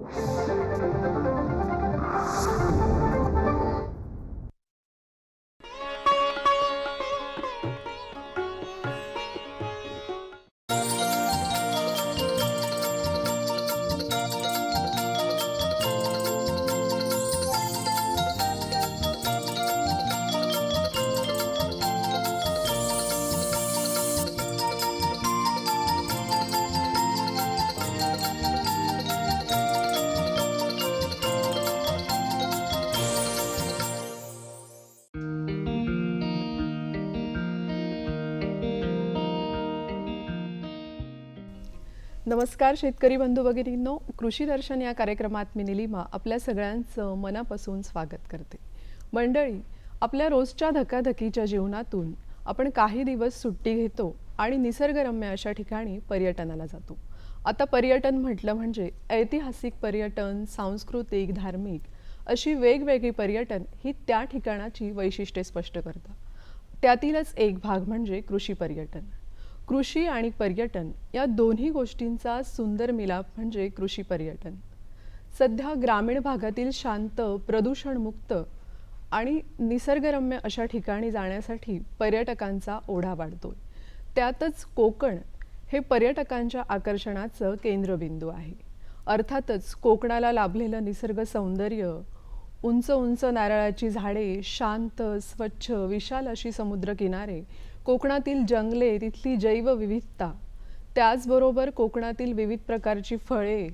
Thank you. नमस्कार शेतकरी बंधू भगिनींनो. कृषी दर्शन या कार्यक्रमात मी निलिमा आपल्या सगळ्यांचं मनापासून स्वागत करते. मंडळी आपल्या रोजच्या धकाधकीच्या जीवनातून आपण काही दिवस सुट्टी घेतो आणि निसर्गरम्य अशा ठिकाणी पर्यटनाला जातो. आता पर्यटन म्हटलं म्हणजे ऐतिहासिक पर्यटन सांस्कृतिक धार्मिक अशी वेगवेगळी पर्यटन ही त्या ठिकाणाची वैशिष्ट्ये स्पष्ट करतात. त्यातीलच एक भाग म्हणजे कृषी पर्यटन. कृषी आणि पर्यटन या दोन्ही गोष्टींचा सुंदर मिलाप म्हणजे कृषी पर्यटन. सध्या ग्रामीण भागातील शांत प्रदूषणमुक्त आणि निसर्गरम्य अशा ठिकाणी जाण्यासाठी पर्यटकांचा ओढा वाढतोय. त्यातच कोकण हे पर्यटकांच्या आकर्षणाचं केंद्रबिंदू आहे. अर्थातच कोकणाला लाभलेलं निसर्ग सौंदर्य उंच उंच नारळाची झाडे शांत स्वच्छ विशाल अशी समुद्रकिनारे कोकणातील जंगले तिथली जैवविविधता. त्याचबरोबर कोकणातील विविध प्रकारची फळे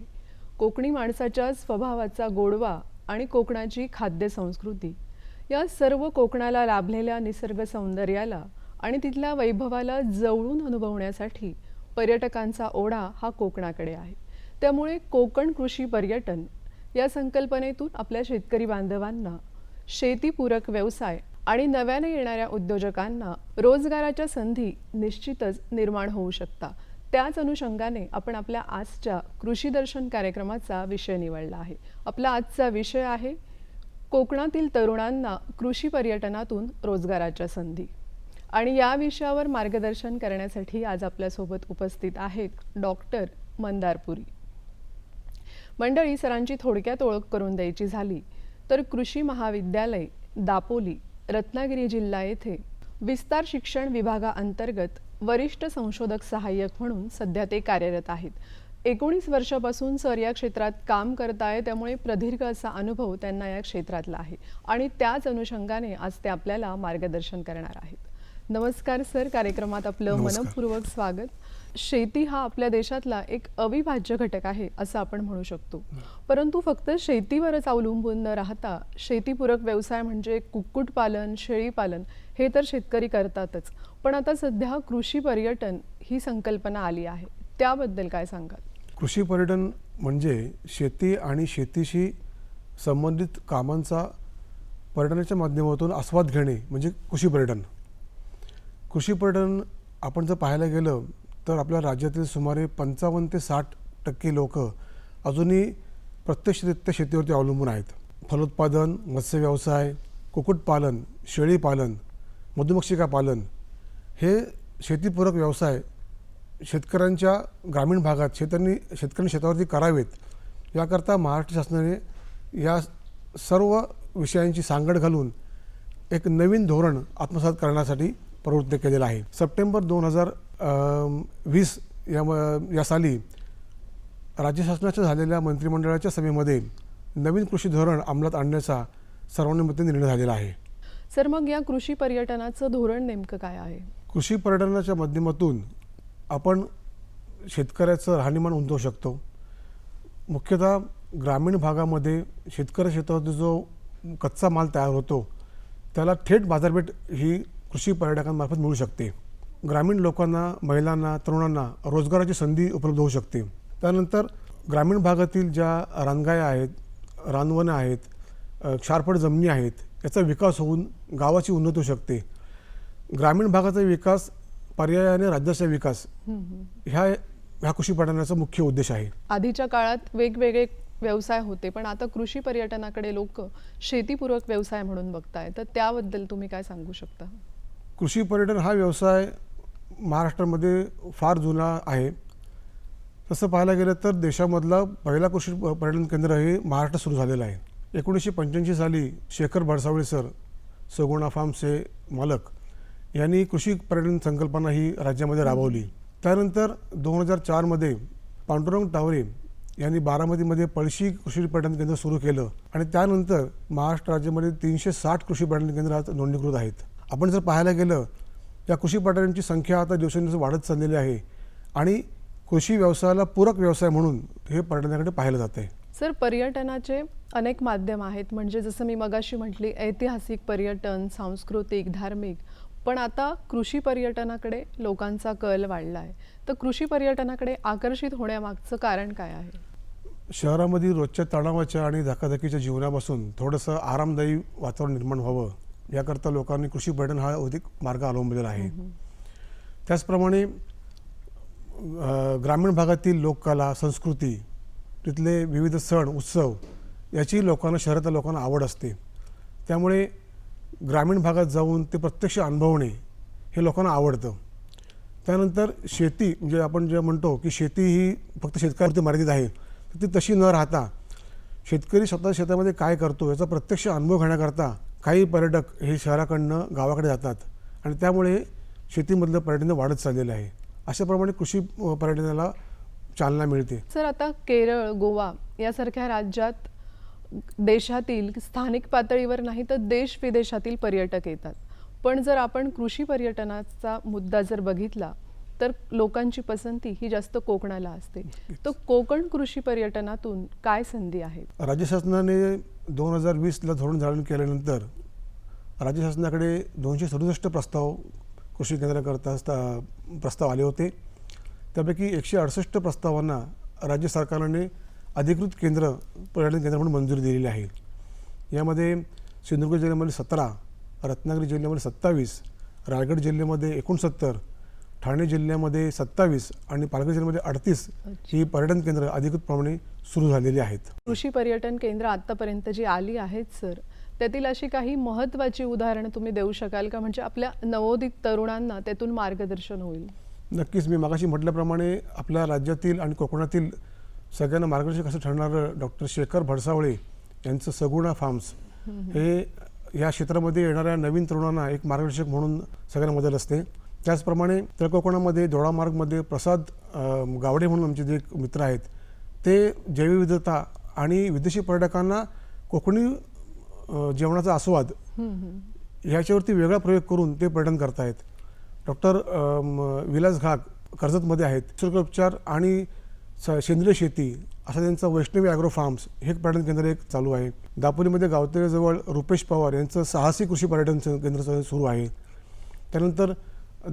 कोकणी माणसाच्या स्वभावाचा गोडवा आणि कोकणाची खाद्य संस्कृती या सर्व कोकणाला लाभलेल्या निसर्ग सौंदर्याला आणि तिथल्या वैभवाला जवळून अनुभवण्यासाठी पर्यटकांचा ओढा हा कोकणाकडे आहे. त्यामुळे कोकण कृषी पर्यटन या संकल्पनेतून आपल्या शेतकरी बांधवांना शेतीपूरक व्यवसाय आणि नव्याने येणाऱ्या उद्योजकांना रोजगाराच्या संधी निश्चितच निर्माण होऊ शकता. त्याच अनुषंगाने आपण आपल्या आजच्या कृषी दर्शन कार्यक्रमाचा विषय निवडला आहे. आपला आजचा विषय आहे कोकणातील तरुणांना कृषी पर्यटनातून रोजगाराच्या संधी. आणि या विषयावर मार्गदर्शन करण्यासाठी आज आपल्यासोबत उपस्थित आहेत डॉक्टर मंदारपुरी मंडळी सरांची थोडक्यात ओळख करून द्यायची झाली तर कृषी महाविद्यालय दापोली रत्नागिरी जिल्हा येथे विस्तार शिक्षण विभागाअंतर्गत वरिष्ठ संशोधक सहाय्यक म्हणून सध्या ते कार्यरत आहेत. एकोणीस वर्षापासून सर या क्षेत्रात काम करत आहे त्यामुळे प्रदीर्घ असा अनुभव त्यांना या क्षेत्रातला आहे आणि त्याच अनुषंगाने आज ते आपल्याला मार्गदर्शन करणार आहेत. नमस्कार सर कार्यक्रमात आपलं. मनपूर्वक स्वागत. शेती हा आपल्या देशातला एक अविभाज्य घटक आहे असं आपण म्हणू शकतो. परंतु फक्त शेतीवरच अवलंबून न राहता शेतीपूरक व्यवसाय म्हणजे कुक्कुटपालन शेळीपालन हे तर शेतकरी करतातच. पण आता सध्या कृषी पर्यटन ही संकल्पना आली आहे. त्याबद्दल काय सांगाल? कृषी पर्यटन म्हणजे शेती आणि शेतीशी संबंधित कामांचा पर्यटनाच्या माध्यमातून आस्वाद घेणे म्हणजे कृषी पर्यटन. कृषी पर्यटन आपण जर पाहायला गेलं तर आपल्या राज्यातील सुमारे पंचावन्न ते साठ टक्के लोक अजूनही प्रत्यक्षरित्या शेतीवरती अवलंबून आहेत. फलोत्पादन मत्स्य व्यवसाय कुक्कुटपालन शेळीपालन मधुमक्षिका पालन हे शेतीपूरक व्यवसाय शेतकऱ्यांच्या ग्रामीण भागात शेतांनी शेतकऱ्यांनी शेतावरती करावेत याकरता महाराष्ट्र शासनाने या सर्व विषयांची सांगड घालून एक नवीन धोरण आत्मसात करण्यासाठी प्रवृत्त केलेलं आहे. सप्टेंबर दोन हजार वीस या या साली राज्य शासनाच्या झालेल्या मंत्रिमंडळाच्या सभेमध्ये नवीन कृषी धोरण अंमलात आणण्याचा सर्वानुमते निर्णय झालेला आहे. सर मग या कृषी पर्यटनाचं धोरण नेमकं काय आहे? कृषी पर्यटनाच्या माध्यमातून आपण शेतकऱ्याचं राहणीमान उंचवू शकतो. मुख्यतः ग्रामीण भागामध्ये शेतकरी शेतावरती जो कच्चा माल तयार होतो. त्याला थेट बाजारपेठ ही कृषी पर्यटकांमार्फत मिळू शकते. ग्रामीण लोकांना महिलांना तरुणांना रोजगाराची संधी उपलब्ध होऊ शकते. त्यानंतर ग्रामीण भागातील ज्या रानगाया आहेत रानवनं आहेत अ, क्षारफळ जमिनी आहेत याचा विकास होऊन गावाची उन्नती होऊ शकते. ग्रामीण भागाचा विकास पर्यायाने राज्याचा विकास ह्या ह्या कृषी पर्यटनाचा मुख्य उद्देश आहे. आधीच्या काळात वेगवेगळे व्यवसाय होते पण आता कृषी पर्यटनाकडे लोक शेतीपूरक व्यवसाय म्हणून बघताय. तर त्याबद्दल तुम्ही काय सांगू शकता? कृषी पर्यटन हा व्यवसाय महाराष्ट्रामध्ये फार जुना आहे. तसं पाहायला गेलं तर देशामधला पहिला कृषी पर्यटन केंद्र हे महाराष्ट्रात सुरू झालेलं आहे. एकोणीसशे पंच्याऐंशी साली शेखर भडसावळे सर सगुणा फार्मचे मालक यांनी कृषी पर्यटन संकल्पना ही राज्यामध्ये राबवली. त्यानंतर दोन हजार चारमध्ये पांडुरंग टावरे यांनी बारामतीमध्ये पळशी कृषी पर्यटन केंद्र सुरू केलं आणि त्यानंतर महाराष्ट्र राज्यामध्ये तीनशे साठ कृषी पर्यटन केंद्र आज नोंदणीकृत आहेत. आपण जर पाहायला गेलं या कृषी पर्यटनाची संख्या आता दिवसेंदिवस वाढत चाललेली आहे आणि कृषी व्यवसायाला पूरक व्यवसाय म्हणून हे पर्यटनाकडे पाहिलं जात आहे. सर पर्यटनाचे अनेक माध्यम आहेत. म्हणजे जसं मी मगाशी म्हटली ऐतिहासिक पर्यटन सांस्कृतिक धार्मिक. पण आता कृषी पर्यटनाकडे लोकांचा कल वाढला आहे तर कृषी पर्यटनाकडे आकर्षित होण्यामागचं कारण काय आहे? शहरामध्ये रोजच्या तणावाच्या आणि धकाधकीच्या जीवनापासून थोडंसं आरामदायी वातावरण निर्माण व्हावं याकरता लोकांनी कृषी पर्यटन हा अधिक मार्ग अवलंबलेला आहे. त्याचप्रमाणे ग्रामीण भागातील लोककला संस्कृती तिथले विविध सण उत्सव याची लोकांना शहरातल्या लोकांना आवड असते. त्यामुळे ग्रामीण भागात जाऊन ते प्रत्यक्ष अनुभवणे हे लोकांना आवडतं. त्यानंतर शेती म्हणजे आपण जे म्हणतो की शेती ही फक्त शेतकऱ्यावरती मर्यादित आहे तर ती तशी न राहता शेतकरी स्वतः शेतामध्ये काय करतो याचा प्रत्यक्ष अनुभव घेण्याकरता काही पर्यटक हे शहराकडनं गावाकडे जातात आणि त्यामुळे शेतीमधलं पर्यटन वाढत चाललेलं आहे. अशाप्रमाणे कृषी पर्यटनाला चालना मिळते. सर आता केरळ गोवा यासारख्या राज्यात देशातील स्थानिक पातळीवर नाही तर देश विदेशातील पर्यटक येतात. पण जर आपण कृषी पर्यटनाचा मुद्दा जर बघितला तर लोकांची पसंती ही जास्त कोकणाला असते. तर कोकण कृषी पर्यटनातून काय संधी आहेत? राज्य शासनाने दोन हजार वीसला धोरण धारण केल्यानंतर राज्य शासनाकडे दोनशे सदुसष्ट प्रस्ताव कृषी केंद्राकरता स्था- प्रस्ताव आले होते. त्यापैकी एकशे अडुसष्ट प्रस्तावांना राज्य सरकारने अधिकृत केंद्र पर्यटन केंद्र म्हणून मंजुरी दिलेली आहे. यामध्ये सिंधुदुर्ग जिल्ह्यामध्ये सतरा रत्नागिरी जिल्ह्यामध्ये सत्तावीस रायगड जिल्ह्यामध्ये एकोणसत्तर ठाणे जिल्ह्यामध्ये सत्तावीस आणि पालघर जिल्ह्यामध्ये अडतीस ही पर्यटन केंद्र अधिकृतप्रमाणे सुरू झालेली आहेत. कृषी पर्यटन केंद्र आतापर्यंत जी आली आहेत सर त्यातील अशी काही महत्त्वाची उदाहरणं तुम्ही देऊ शकाल का? म्हणजे आपल्या नवोदित तरुणांना त्यातून मार्गदर्शन होईल. नक्कीच मी मागाशी म्हटल्याप्रमाणे आपल्या राज्यातील आणि कोकणातील सगळ्यांना मार्गदर्शक असं ठरणारं डॉक्टर शेखर भडसावळे यांचं सगुणा फार्म्स हे या क्षेत्रामध्ये येणाऱ्या नवीन तरुणांना एक मार्गदर्शक म्हणून सगळ्यांना मदत असते. त्याचप्रमाणे तळकोकणामध्ये दोडामार्गमध्ये प्रसाद गावडे म्हणून आमचे जे मित्र आहेत ते जैवविविधता आणि विदेशी पर्यटकांना कोकणी जेवणाचा आस्वाद ह्याच्यावरती वेगळा प्रयोग करून ते पर्यटन करतायत. डॉक्टर विलास घाग कर्जतमध्ये आहेत. निसर्गोपचार आणि स- सेंद्रिय शेती असं त्यांचं वैष्णवी ॲग्रो फार्म्स हे पर्यटन केंद्र एक चालू आहे. दापोलीमध्ये गावतेजवळ रुपेश पवार यांचं साहसी कृषी पर्यटन केंद्र सुरू आहे. त्यानंतर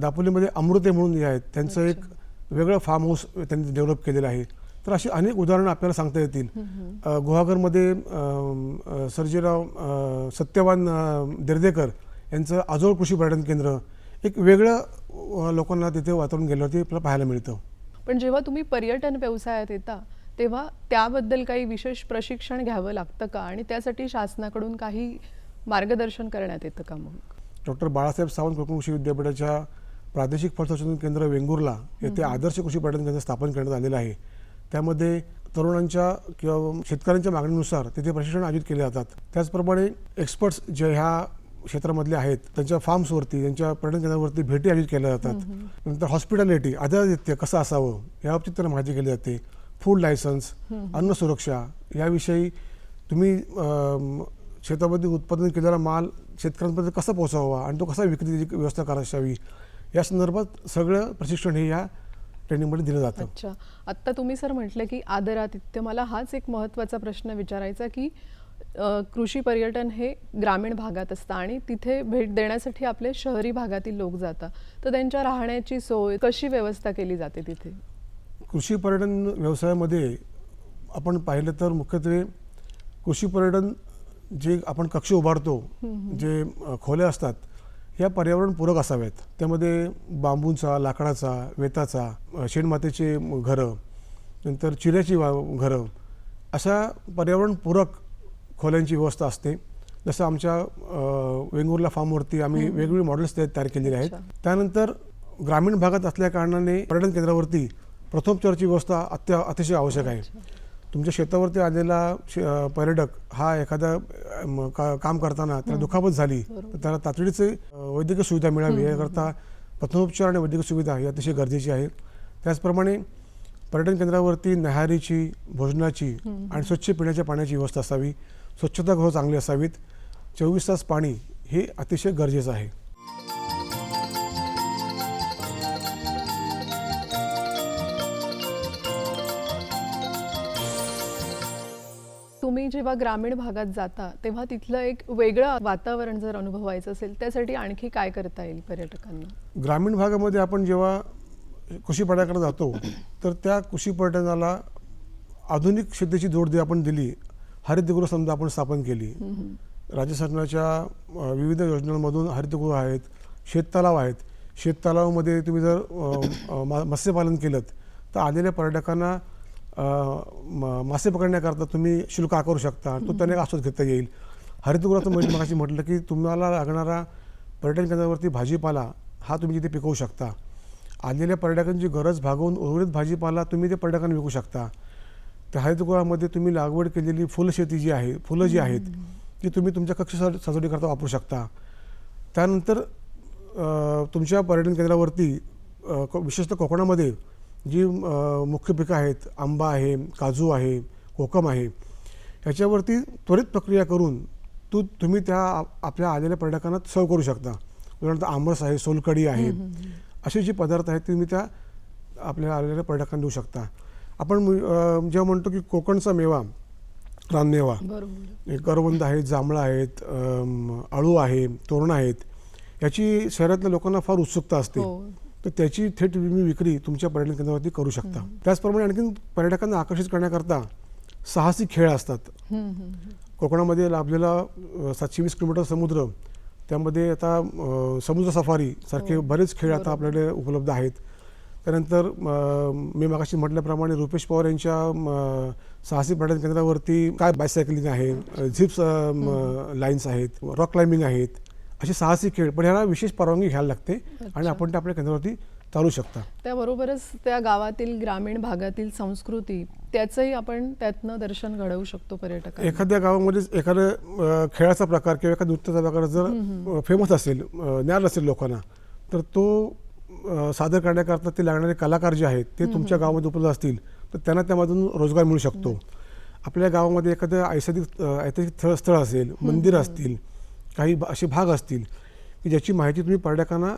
दापोलीमध्ये अमृते म्हणून जे आहेत त्यांचं एक वेगळं फार्म हाऊस त्यांनी डेव्हलप केलेलं आहे. तर अशी अनेक उदाहरणं आपल्याला सांगता येतील. गुहागरमध्ये सर्जेराव सत्यवान देर्देकर यांचं आजोळ कृषी पर्यटन केंद्र एक वेगळं लोकांना तिथे वातावरण गेल्यावरती आपल्याला पाहायला मिळतं. पण जेव्हा तुम्ही पर्यटन व्यवसायात येता तेव्हा त्याबद्दल काही विशेष प्रशिक्षण घ्यावं लागतं का? आणि त्यासाठी शासनाकडून काही मार्गदर्शन करण्यात येतं का मग? डॉक्टर बाळासाहेब सावंत कोकण कृषी विद्यापीठाच्या प्रादेशिक फळ संशोधन केंद्र वेंगुर्ला येथे आदर्श कृषी पर्यटन केंद्र स्थापन करण्यात आलेलं आहे. त्यामध्ये तरुणांच्या किंवा शेतकऱ्यांच्या मागणीनुसार तिथे प्रशिक्षण आयोजित केले जातात. त्याचप्रमाणे एक्सपर्ट्स जे ह्या क्षेत्रामधले आहेत त्यांच्या फार्म्सवरती त्यांच्या पर्यटन केंद्रावरती भेटी आयोजित केल्या जातात. नंतर हॉस्पिटॅलिटी आदरातिथ्य कसं असावं याबाबतीत त्यांना माहिती केली जाते. फूड लायसन्स अन्न सुरक्षा याविषयी तुम्ही शेतामध्ये उत्पादन केलेला माल शेतकऱ्यांपर्यंत कसा पोहोचावा आणि तो कसा विक्रीची व्यवस्था करावी या संदर्भात सगळं प्रशिक्षण हे या ट्रेनिंगमध्ये दिलं जातं. अच्छा. आत्ता तुम्ही सर म्हटलं की आदरातिथ्य. मला हाच एक महत्त्वाचा प्रश्न विचारायचा की कृषी पर्यटन हे ग्रामीण भागात असतं आणि तिथे भेट देण्यासाठी आपले शहरी भागातील लोक जातात. तर त्यांच्या राहण्याची सोय कशी व्यवस्था केली जाते तिथे? कृषी पर्यटन व्यवसायामध्ये आपण पाहिलं तर मुख्यत्वे कृषी पर्यटन जे आपण कक्ष उभारतो जे खोल्या असतात ह्या पर्यावरणपूरक असाव्यात त्यामध्ये बांबूंचा लाकडाचा वेताचा शेणमातीचे घरं नंतर चिऱ्याची वा घरं अशा पर्यावरणपूरक खोल्यांची व्यवस्था असते. जसं आमच्या वेंगुर्ला फार्मवरती आम्ही वेगवेगळी मॉडेल्स तयार केलेली आहेत. त्यानंतर ग्रामीण भागात असल्या कारणाने पर्यटन केंद्रावरती प्रथमोपचाराची व्यवस्था अत्य अतिशय आवश्यक आहे. तुमच्या शेतावरती आलेला शे- पर्यटक हा एखादा का- काम करताना त्याला दुखापत झाली तर त्याला तातडीचे वैद्यकीय सुविधा मिळावी याकरता प्रथमोपचार आणि वैद्यकीय सुविधा ही अतिशय गरजेची आहे. त्याचप्रमाणे पर्यटन केंद्रावरती न्याहारीची भोजनाची आणि स्वच्छ पिण्याच्या पाण्याची व्यवस्था असावी स्वच्छतागृह चांगली असावीत चोवीस तास पाणी हे अतिशय गरजेचं आहे. तुम्ही जेव्हा ग्रामीण भागात जाता तेव्हा तिथलं एक वेगळं वातावरण जर अनुभवायचं असेल त्यासाठी आणखी काय करता येईल पर्यटकांना? ग्रामीण भागामध्ये आपण जेव्हा कृषी पर्यटनाकडे जातो तर त्या कृषी पर्यटनाला आधुनिक शेतीची जोड दे आपण दिली हरितगृह समजा आपण स्थापन केली राज्य शासनाच्या विविध योजनांमधून हरितगृह आहेत शेततलाव आहेत. शेततलावामध्ये तुम्ही जर मत्स्यपालन केलं तर आलेल्या पर्यटकांना मासे पकडण्याकरता तुम्ही शुल्क आकारू शकता तो त्याने आस्वाद घेता येईल. हरितगृहाचं म्हणजे मगाशी म्हटलं की तुम्हाला लागणारा पर्यटन केंद्रावरती भाजीपाला हा तुम्ही तिथे पिकवू शकता. आलेल्या पर्यटकांची गरज भागवून उर्वरित भाजीपाला तुम्ही ते पर्यटकांना विकू शकता. त्या हरितगृहामध्ये तुम्ही लागवड केलेली फुलशेती जी आहे फुलं जी आहेत ती तुम्ही तुमच्या कक्ष सजवणीकरता वापरू शकता. त्यानंतर तुमच्या पर्यटन केंद्रावरती को- विशेषतः कोकणामध्ये जी मुख्य पिकं आहेत आंबा आहे काजू आहे कोकम आहे ह्याच्यावरती त्वरित प्रक्रिया करून तू तुम्ही त्या आप- आपल्या आलेल्या पर्यटकांना सर्व करू शकता. उदाहरणार्थ आमरस आहे सोलकढी आहे असे जे पदार्थ आहेत ते तुम्ही त्या आपल्या आलेल्या पर्यटकांना देऊ शकता. आपण जेव्हा म्हणतो की कोकणचा मेवा रानमेवा हे करवंद आहेत जांभळं आहेत अम, आळू आहे तोरणं आहेत याची शहरातल्या लोकांना फार उत्सुकता असते. तर त्याची थेट तुम्ही विक्री तुमच्या पर्यटन केंद्रावरती करू शकता त्याचप्रमाणे आणखीन पर्यटकांना आकर्षित करण्याकरता साहसी खेळ असतात. कोकणामध्ये लाभलेला सातशे वीस किलोमीटर समुद्र त्यामध्ये आता समुद्र सफारी सारखे हो. बरेच खेळ आता. आपल्याकडे उपलब्ध आहेत त्यानंतर मी मागाशी म्हटल्याप्रमाणे रुपेश पवार यांच्या साहसी पर्यटन केंद्रावरती काय बायसायकलिंग आहे झिप्स लाईन्स आहेत रॉक क्लाइम्बिंग आहेत असे साहसी खेळ पण ह्याला विशेष परवानगी घ्यायला लागते आणि. आपण ते आपल्या केंद्रावरती चालू शकता. त्याबरोबरच त्या गावातील ग्रामीण भागातील संस्कृती त्याचंही आपण त्यातनं दर्शन घडवू शकतो पर्यटकांना. एखाद्या गावामध्ये एखाद्या अ, खेळाचा प्रकार किंवा एखाद्या नृत्याचा प्रकार जर फेमस असेल ज्ञान असेल लोकांना तर तो सादर करण्याकरता ते लागणारे कलाकार जे आहेत ते तुमच्या गावामध्ये उपलब्ध असतील तर त्यांना त्यामधून रोजगार मिळू शकतो. आपल्या गावामध्ये एखादं ऐतिहासिक ऐतिहासिक स्थळ स्थळ असेल मंदिर असतील काही असे भाग असतील की ज्याची माहिती तुम्ही पर्यटकांना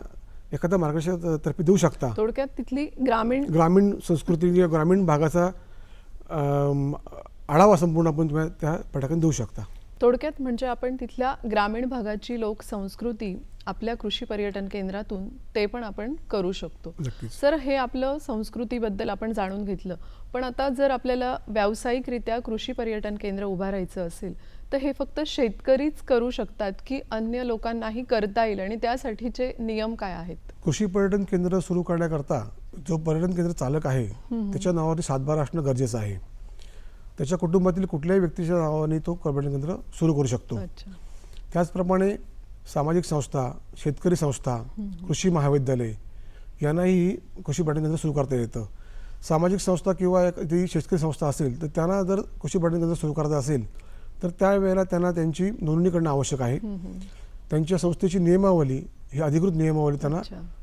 एखाद्या मार्गदर्शकातर्फे देऊ शकता. थोडक्यात तिथली ग्रामीण ग्रामीण संस्कृती किंवा ग्रामीण भागाचा आढावा संपूर्ण आपण तुम्हाला त्या पर्यटकांना देऊ शकता. थोडक्यात म्हणजे आपण तिथल्या ग्रामीण भागाची लोक संस्कृती आपल्या कृषी पर्यटन केंद्रातून ते पण आपण करू शकतो. सर हे आपलं संस्कृतीबद्दल आपण जाणून घेतलं. पण आता जर आपल्याला व्यावसायिकरित्या कृषी पर्यटन केंद्र उभारायचं असेल तर हे फक्त शेतकरीच करू शकतात की अन्य लोकांनाही करता येईल आणि त्यासाठीचे नियम काय आहेत? कृषी पर्यटन केंद्र सुरू करण्याकरता जो पर्यटन केंद्र चालक आहे त्याच्या नावावरती सातबारा असणं गरजेचं आहे. त्याच्या कुटुंबातील कुठल्याही व्यक्तीच्या नावाने तो पर्यटन केंद्र सुरू करू शकतो. त्याचप्रमाणे सामाजिक संस्था शेतकरी संस्था कृषी महाविद्यालय यांनाही कृषी पर्यटन केंद्र सुरू करता येतं. सामाजिक संस्था किंवा एखादी शेतकरी संस्था असेल तर त्यांना जर कृषी पर्यटन केंद्र सुरू करायचं असेल तर त्यावेळेला त्यांना त्यांची नोंदणी करणं आवश्यक आहे. त्यांच्या संस्थेची नियमावली ही अधिकृत नियमावली त्यांना.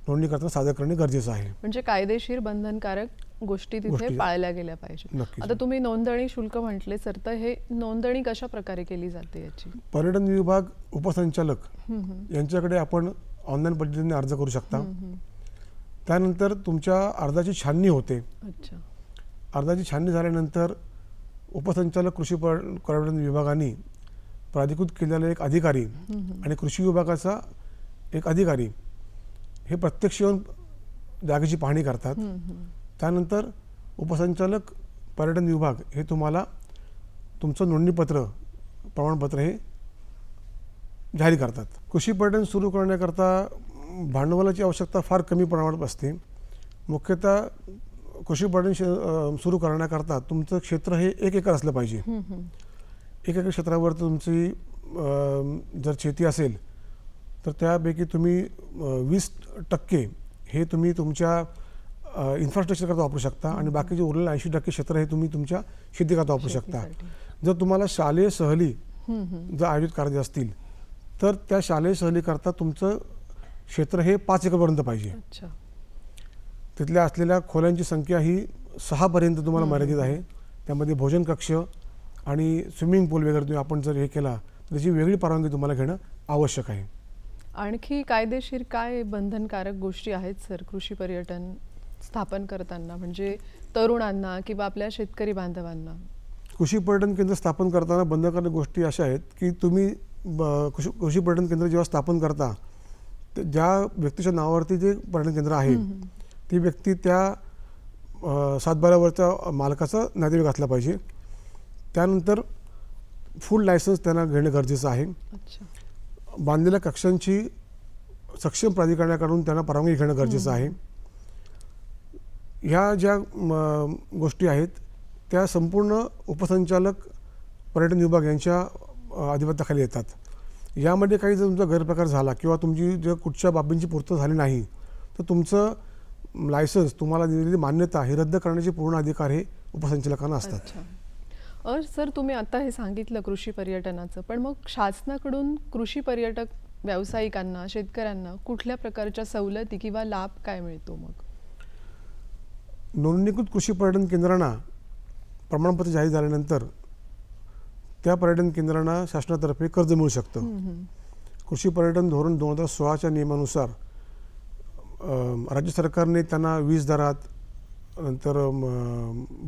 नोंदणी करताना सादर करणे गरजेचं आहे म्हणजे कायदेशीर बंधनकारक गोष्टी तिथे. पाळल्या गेल्या पाहिजेत नक्कीच. आता तुम्ही नोंदणी शुल्क म्हटले सर तर हे नोंदणी कशा प्रकारे केली जाते याची पर्यटन विभाग उपसंचालक. यांच्याकडे आपण ऑनलाईन पद्धतीने अर्ज करू शकता. त्यानंतर तुमच्या अर्जाची छाननी होते अच्छा अर्जाची छाननी झाल्यानंतर उपसंचालक कृषी पर- पर्यटन विभागाने प्राधिकृत केलेला एक अधिकारी आणि कृषी विभागाचा एक अधिकारी हे प्रत्यक्ष येऊन जागेची पाहणी करतात. त्यानंतर उपसंचालक पर्यटन विभाग हे तुम्हाला तुमचं नोंदणीपत्र प्रमाणपत्र हे जाहीर करतात. कृषी पर्यटन सुरू करण्याकरता भांडवलाची आवश्यकता फार कमी प्रमाणात असते. मुख्यतः कृषी पर्यटन सुरू करण्याकरता तुमचं क्षेत्र हे एक एकर असलं पाहिजे. एक एकर क्षेत्रावर तुमची जर शेती असेल तर त्यापैकी तुम्ही वीस टक्के हे तुम्ही तुमच्या इन्फ्रास्ट्रक्चर करता वापरू शकता आणि बाकीचे उरलेले ऐंशी टक्के क्षेत्र हे तुम्ही तुमच्या शेतीकरता वापरू शकता. जर तुम्हाला शालेय सहली. जर आयोजित करायचे असतील तर त्या शालेय सहलीकरता तुमचं क्षेत्र हे पाच एकरपर्यंत पाहिजे अच्छा तिथल्या असलेल्या खोल्यांची संख्या ही सहापर्यंत तुम्हाला मर्यादित आहे. त्यामध्ये भोजन कक्ष आणि स्विमिंग पूल वगैरे तुम्ही आपण जर हे केला तर त्याची वेगळी परवानगी तुम्हाला घेणं आवश्यक आहे. आणखी कायदेशीर काय बंधनकारक गोष्टी आहेत सर कृषी पर्यटन स्थापन करताना? म्हणजे तरुणांना किंवा आपल्या शेतकरी बांधवांना? कृषी पर्यटन केंद्र स्थापन करताना बंधनकारक गोष्टी अशा आहेत की तुम्ही ब- कृषी कृषी पर्यटन केंद्र जेव्हा स्थापन करता ज्या व्यक्तीच्या नावावरती जे पर्यटन केंद्र आहे ती व्यक्ती त्या अ, सातबाऱ्यावरच्या मालकाचा नातेवाईक असला पाहिजे. त्यानंतर फुल लायसन्स त्यांना घेणं गरजेचं आहे. बांधलेल्या कक्षांची सक्षम प्राधिकरणाकडून त्यांना परवानगी घेणं गरजेचं आहे. ह्या ज्या गोष्टी आहेत त्या संपूर्ण उपसंचालक पर्यटन विभाग यांच्या अधिपत्याखाली येतात. यामध्ये काही जर तुमचा गैरप्रकार झाला किंवा तुमची जर कुठच्या बाबींची पूर्तता झाली नाही तर तुमचं लायसन्स तुम्हाला दिलेली मान्यता ही रद्द करण्याचे पूर्ण अधिकार हे उपसंचालकांना असतात. सर तुम्ही आता हे सांगितलं कृषी पर्यटनाचं पण मग शासनाकडून कृषी पर्यटक व्यावसायिकांना शेतकऱ्यांना कुठल्या प्रकारच्या सवलती किंवा लाभ काय मिळतो मग? नोंदणीकृत कृषी पर्यटन केंद्रांना प्रमाणपत्र जाहीर झाल्यानंतर त्या पर्यटन केंद्रांना शासनातर्फे कर्ज मिळू शकतं. कृषी पर्यटन धोरण दोन हजार सोळाच्या नियमानुसार राज्य सरकारने त्यांना वीज दरात नंतर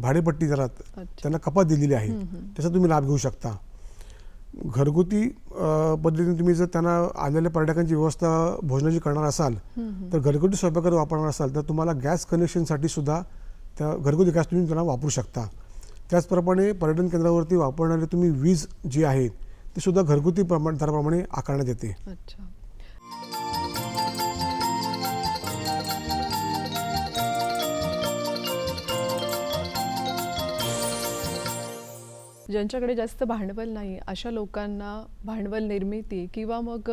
भाडेपट्टी दरात अच्छा. त्यांना कपात दिलेली आहे. त्याचा तुम्ही लाभ घेऊ शकता. घरगुती पद्धतीने तुम्ही जर त्यांना आलेल्या पर्यटकांची व्यवस्था भोजनाची करणार असाल. तर घरगुती स्वयंपाकघर वापरणार असाल तर तुम्हाला गॅस कनेक्शनसाठी सुद्धा त्या घरगुती गॅस तुम्ही त्यांना वापरू शकता. त्याचप्रमाणे पर्यटन केंद्रावरती वापरणारी तुम्ही वीज जी आहे ती सुद्धा घरगुती प्रमाण दराप्रमाणे आकारण्यात येते. ज्यांच्याकडे जास्त भांडवल नाही अशा लोकांना भांडवल निर्मिती किंवा मग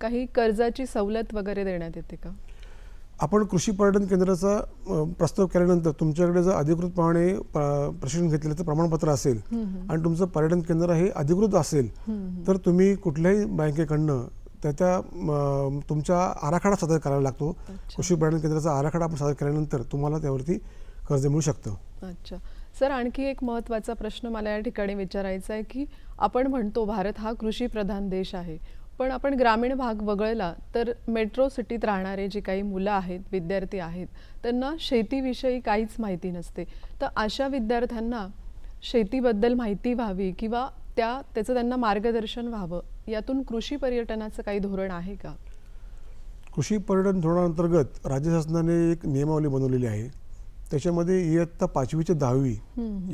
काही कर्जाची सवलत वगैरे देण्यात येते का? आपण कृषी पर्यटन केंद्राचा प्रस्ताव केल्यानंतर तुमच्याकडे जर अधिकृतपणे प्रशिक्षण घेतलेलं प्रमाणपत्र असेल आणि तुमचं पर्यटन केंद्र हे अधिकृत असेल तर तुम्ही कुठल्याही बँकेकडनं त्या त्या तुमचा आराखडा सादर करावा लागतो. कृषी पर्यटन केंद्राचा आराखडा आपण सादर केल्यानंतर तुम्हाला त्यावरती कर्ज मिळू शकतं. अच्छा. सर आणखी एक महत्त्वाचा प्रश्न मला या ठिकाणी विचारायचा आहे की आपण म्हणतो भारत हा कृषी प्रधान देश आहे पण आपण ग्रामीण भाग वगळला तर मेट्रो सिटीत राहणारे जे काही मुलं आहेत विद्यार्थी आहेत त्यांना शेतीविषयी काहीच माहिती नसते. तर अशा विद्यार्थ्यांना शेतीबद्दल माहिती व्हावी किंवा त्या त्याचं त्यांना मार्गदर्शन व्हावं यातून कृषी पर्यटनाचं काही धोरण आहे का? कृषी पर्यटन धोरणाअंतर्गत राज्य शासनाने एक नियमावली बनवलेली आहे त्याच्यामध्ये इयत्ता पाचवी ते दहावी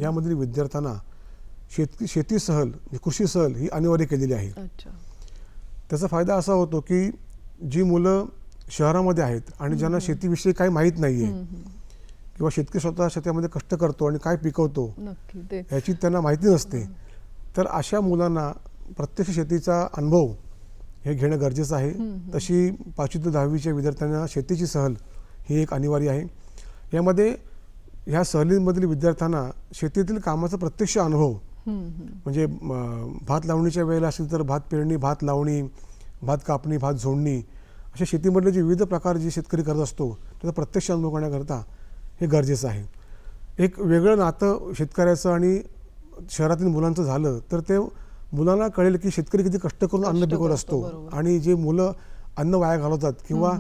यामधील विद्यार्थ्यांना शेत शेती सहल म्हणजे कृषी सहल ही अनिवार्य केलेली आहे. त्याचा फायदा असा होतो की जी मुलं शहरामध्ये आहेत आणि ज्यांना शेतीविषयी काही माहीत नाही आहे किंवा शेतकरी स्वतः शेतामध्ये कष्ट करतो आणि काय पिकवतो याची त्यांना माहिती नसते. तर अशा मुलांना प्रत्यक्ष शेतीचा अनुभव हे घेणं गरजेचं आहे. तशी पाचवी ते दहावीच्या विद्यार्थ्यांना शेतीची सहल ही एक अनिवार्य आहे. यामध्ये ह्या सहलींमधील विद्यार्थ्यांना शेतीतील कामाचा प्रत्यक्ष अनुभव. म्हणजे भात लावणीच्या वेळेला असेल तर भात पेरणी भात लावणी भात कापणी भात झोडणी अशा शेतीमधले जे विविध प्रकार जे शेतकरी करत असतो त्याचा प्रत्यक्ष अनुभव करण्याकरता हे गरजेचं आहे. एक वेगळं नातं शेतकऱ्याचं आणि शहरातील मुलांचं झालं तर ते मुलांना कळेल की शेतकरी किती कष्ट करून अन्न पिकवत असतो. आणि जे मुलं अन्न वाया घालवतात किंवा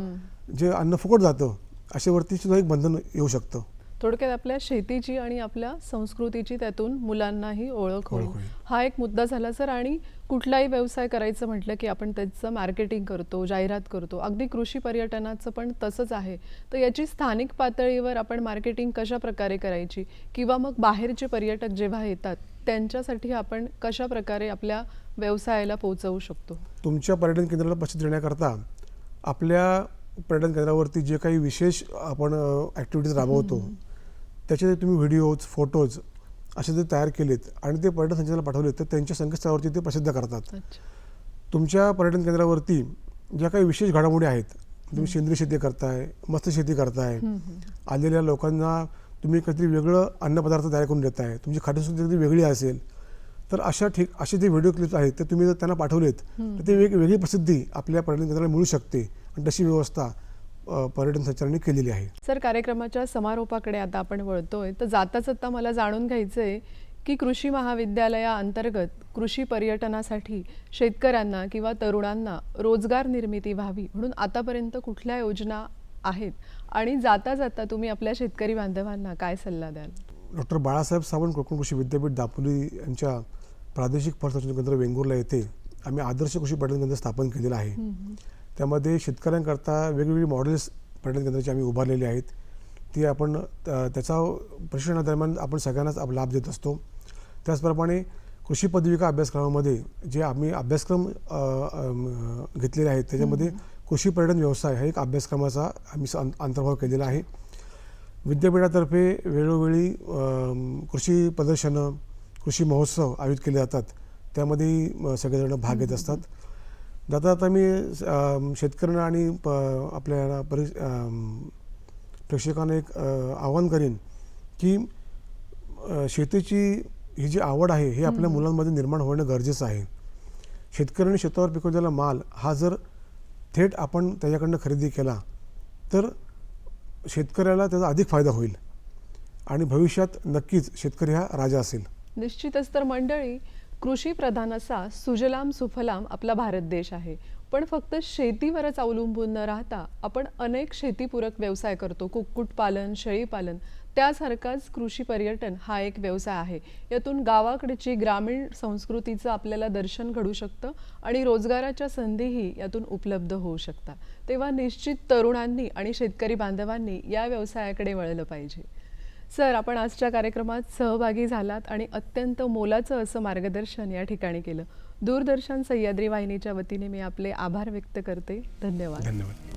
जे अन्न फुकट जातं अशावरती सुद्धा एक बंधन येऊ शकतं. थोडक्यात आपल्या शेतीची आणि आपल्या संस्कृतीची त्यातून मुलांनाही ओळख होईल. हा एक मुद्दा झाला सर. आणि कुठलाही व्यवसाय करायचं म्हटलं की आपण त्याचं मार्केटिंग करतो जाहिरात करतो. अगदी कृषी पर्यटनाचं पण तसंच आहे. तर याची स्थानिक पातळीवर आपण मार्केटिंग कशा प्रकारे करायची? किंवा मग बाहेरचे पर्यटक जेव्हा येतात त्यांच्यासाठी आपण कशा प्रकारे आपल्या व्यवसायाला पोहोचवू शकतो? तुमच्या पर्यटन केंद्राला प्रसिद्ध देण्याकरता आपल्या पर्यटन केंद्रावरती जे काही विशेष आपण ॲक्टिव्हिटीज राबवतो त्याचे तुम्ही व्हिडिओज फोटोज असे जर तयार केलेत आणि ते पर्यटन संचालनाला पाठवलेत तर त्यांच्या संकेतस्थळावरती ते प्रसिद्ध करतात. तुमच्या पर्यटन केंद्रावरती ज्या काही विशेष घडामोडी आहेत तुम्ही सेंद्रिय शेती करताय मस्त शेती करताय आलेल्या लोकांना तुम्ही काहीतरी वेगळं अन्नपदार्थ तयार करून देताय तुमची खाद्यसंस्कृती काहीतरी वेगळी असेल तर अशा ठीक असे जे व्हिडिओ क्लिप्स आहेत ते तुम्ही जर त्यांना पाठवलेत तर ते वेग वेगळी प्रसिद्धी आपल्या पर्यटन केंद्राला मिळू शकते. आणि तशी व्यवस्था पर्यटन संचालनाने केलेली आहे. सर कार्यक्रमाच्या समारोपाकडे आता आपण वळतोय. तर जाता जाता मला जाणून घ्यायचं आहे की कृषी महाविद्यालयाअंतर्गत कृषी पर्यटनासाठी शेतकऱ्यांना किंवा तरुणांना रोजगार निर्मिती व्हावी म्हणून आतापर्यंत कुठल्या योजना आहेत? आणि जाता जाता तुम्ही आपल्या शेतकरी बांधवांना काय सल्ला द्याल? डॉक्टर बाळासाहेब सावंत कोकण कृषी विद्यापीठ दापोली यांच्या प्रादेशिक फळसंशोधन केंद्र वेंगुर्ला येथे आम्ही आदर्श कृषी पर्यटन केंद्र स्थापन केलेलं आहे. त्यामध्ये शेतकऱ्यांकरता वेगवेगळी मॉडेल्स पर्यटन केंद्राची आम्ही उभारलेली आहेत. ती आपण त्या- त्याचा प्रशिक्षणादरम्यान आपण सगळ्यांनाच आप- लाभ देत असतो. त्याचप्रमाणे कृषी पदविका अभ्यासक्रमामध्ये जे आम्ही अभ्यासक्रम घेतलेले आहेत त्याच्यामध्ये कृषी पर्यटन व्यवसाय हा एक अभ्यासक्रमाचा आम्ही अंतर्भाव केलेला आहे. विद्यापीठातर्फे वेळोवेळी कृषी प्रदर्शनं कृषी महोत्सव आयोजित केले जातात. त्यामध्ये सगळेजण भाग घेत असतात. जाता जाता मी शेतकऱ्यांना आणि प आपल्या परि प्रेक्षकांना एक आवाहन करीन की शेतीची ही जी आवड आहे हे आपल्या मुलांमध्ये निर्माण होणं गरजेचं आहे. शेतकऱ्यांनी शेतावर पिकवलेला माल हा जर थेट आपण त्याच्याकडनं खरेदी केला तर शेतकऱ्याला त्याचा अधिक फायदा होईल आणि भविष्यात नक्कीच शेतकरी हा राजा असेल. निश्चितच तर मंडळी कृषी प्रधान असा सुजलाम सुफलाम आपला भारत देश आहे. पण फक्त शेतीवरच अवलंबून न राहता आपण अनेक शेतीपूरक व्यवसाय करतो. कुक्कुटपालन शेळीपालन त्यासारखाच कृषी पर्यटन हा एक व्यवसाय आहे. यातून गावाकडची ग्रामीण संस्कृतीचं आपल्याला दर्शन घडू शकतं आणि रोजगाराच्या संधीही यातून उपलब्ध होऊ शकतात. तेव्हा निश्चित तरुणांनी आणि शेतकरी बांधवांनी या व्यवसायाकडे वळलं पाहिजे. सर आपण आजच्या कार्यक्रमात सहभागी झालात आणि अत्यंत मोलाचं असं मार्गदर्शन या ठिकाणी केलं. दूरदर्शन सह्याद्री वाहिनीच्या वतीने मी आपले आभार व्यक्त करते. धन्यवाद. धन्यवाद.